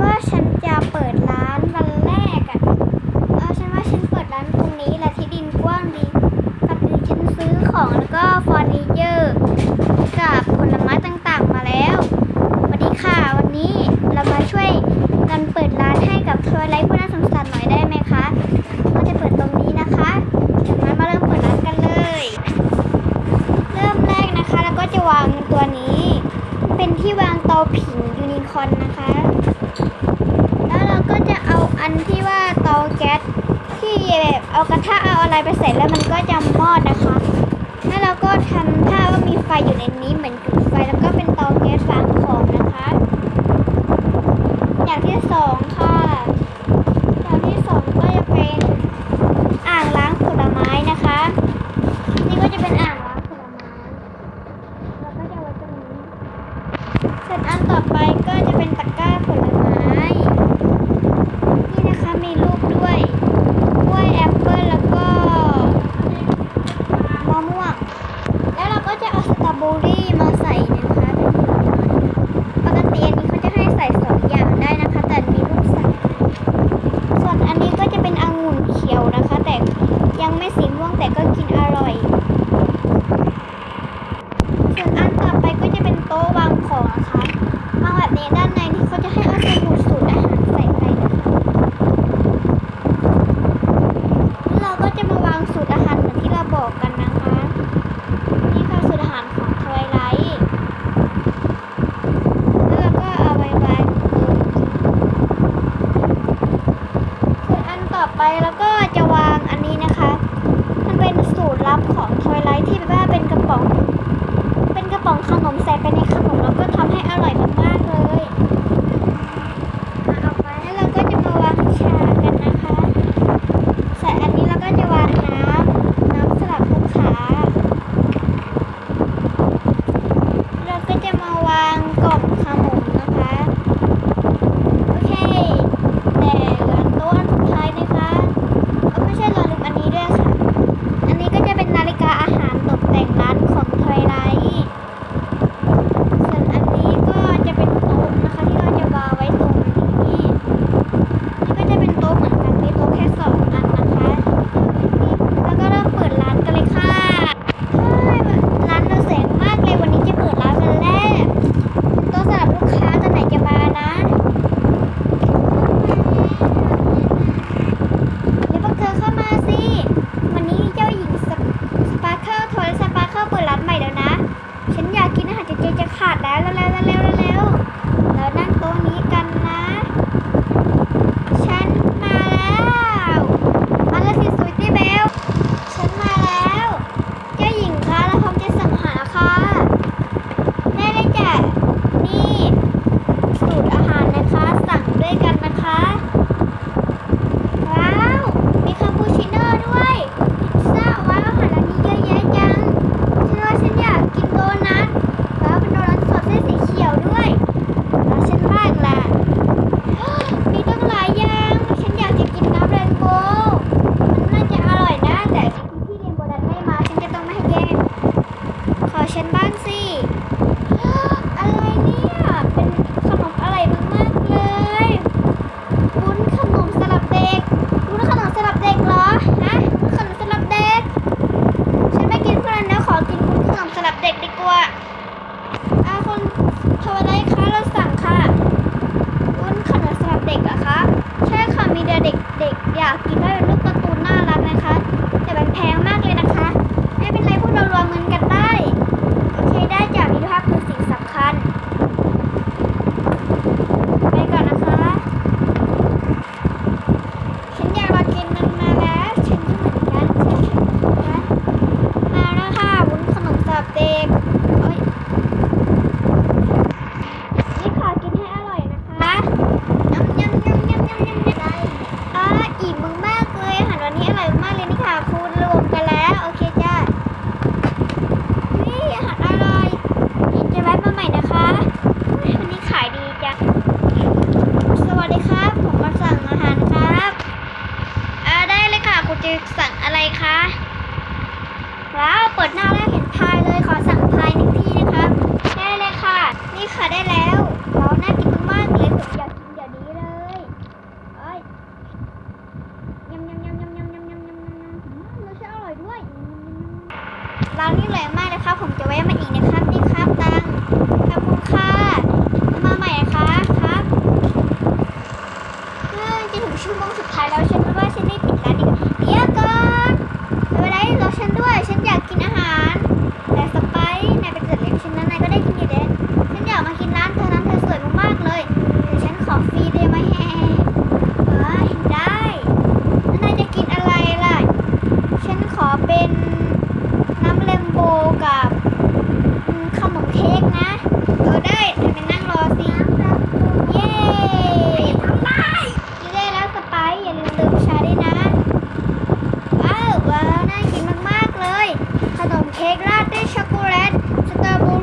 ว่าฉันจะเปิดร้านวันแรกอะเออฉันว่าฉันเปิดร้านตรงนี้แหละที่ดินกว้างดีกับดิฉันซื้อของแล้วก็เฟอร์นิเจอร์กับผลไม้ต่างๆมาแล้วสวัสดีค่ะ วันนี้เรามาช่วยกันเปิดร้านให้กับทัวร์ไลท์ผู้น่าสงสารหน่อยได้ไหมคะก็จะเปิดตรงนี้นะคะจากนั้นมาเริ่มเปิดร้านกันเลย เริ่มแรกนะคะ แล้วก็จะวางตัวนี้ เป็นที่วางเตาผิงยูนิคอนนะคะ นที่ว่าเตาแก๊สที่แบบเอากระทะเอาอะไรไปใส่แล้วมันก็จะมอดนะคะแล้วเราก็ทำถ้าว่ามีไฟอยู่ในนี้เหมือนจุดไฟแล้วก็เป็นเตาแก๊สฟางของนะคะ อย่างที่สองค่ะ อย่างที่สองก็ สีม่วงแต่ก็กินอร่อย ส่วนอันต่อไปก็จะเป็นโต๊ะวางของนะคะวางแบบนี้ด้านในที่เขาจะให้เอาสมุดสูตรอาหารใส่ไปเราก็จะมาวางสูตรอาหารเหมือนที่เราบอกกันนะคะ นี่คือสูตรอาหารของทวายไลท์แล้วก็เอาไว้ไว้ส่วนอันต่อไปเราก็จะวา second ขาดแล้วแล้วแล้ว ต้องมาให้แกขอฉันบ้านสิ คะว้าวเปิดหน้า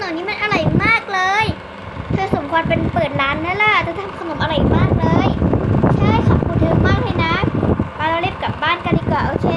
ขนมนี้มันอร่อยมากเลย เธอสมควรเป็นเปิดร้านนั่นแหละเธอทำขนมอร่อยมากเลย ใช่ขอบคุณเธอมากเลยนะ มาเราเรีบกลับบ้านกันดีกว่าโอเค